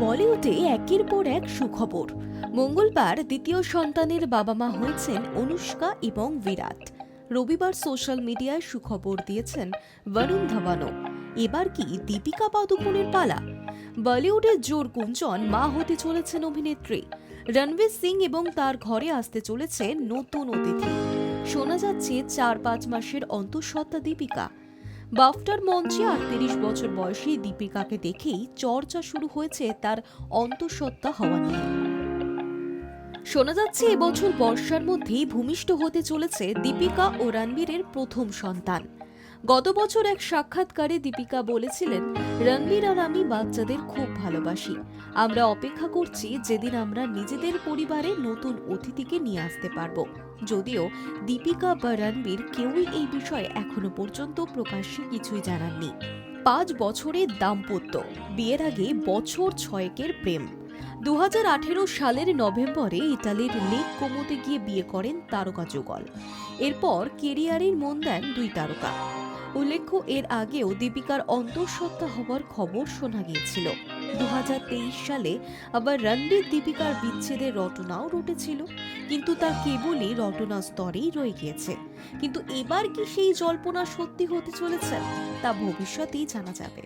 বলিউডে একের পর এক সুখবর। মঙ্গলবার দ্বিতীয় সন্তানের বাবা মা হয়েছেন অনুষ্কা এবং বিরাট। রবিবার সোশ্যাল মিডিয়ায় সুখবর দিয়েছেন বরুণ ধাওয়ানও। এবার কি দীপিকা পাদুকোনের পালা? বলিউডের জোর গুঞ্জন, মা হতে চলেছেন অভিনেত্রী। রণবীর সিং এবং তার ঘরে আসতে চলেছে নতুন অতিথি। শোনা যাচ্ছে চার পাঁচ মাসের অন্তঃসত্ত্বা দীপিকা। বাফটার মঞ্চে আটত্রিশ বছর বয়সী দীপিকাকে দেখেই চর্চা শুরু হয়েছে তার অন্তঃসত্ত্বা হওয়া নিয়ে। শোনা যাচ্ছে এবছর বর্ষার মধ্যেই ভূমিষ্ঠ হতে চলেছে দীপিকা ও রণবীরের প্রথম সন্তান। গত বছর এক সাক্ষাৎকারে দীপিকা বলেছিলেন, রণবীর আর আমি বাচ্চাদের খুব ভালোবাসি। আমরা অপেক্ষা করছি যেদিন আমরা নিজেদের পরিবারে নতুন অতিথিকে নিয়ে আসতে পারব। যদিও দীপিকা বা রণবীর কেউই এই বিষয়ে এখনও পর্যন্ত প্রকাশ্যে কিছুই জানাননি। পাঁচ বছরের দাম্পত্য, বিয়ের আগে বছর ছয়েকের প্রেম। দু হাজার আঠেরো সালের নভেম্বরে ইতালির লেক কোমোতে গিয়ে বিয়ে করেন তারকা যুগল। এরপর কেরিয়ারের মন দেন দুই তারকা। উল্লেখ্য, এর আগেও দীপিকার অন্তঃসত্ত্বা হওয়ার খবর শোনা গিয়েছিল। দু হাজার তেইশ সালে আবার রণবীর দীপিকার বিচ্ছেদের রটনাও রটেছিল, কিন্তু তা কেবলই রটনা স্তরেই রয়ে গিয়েছে। কিন্তু এবার কি সেই জল্পনা সত্যি হতে চলেছে, তা ভবিষ্যতেই জানা যাবে।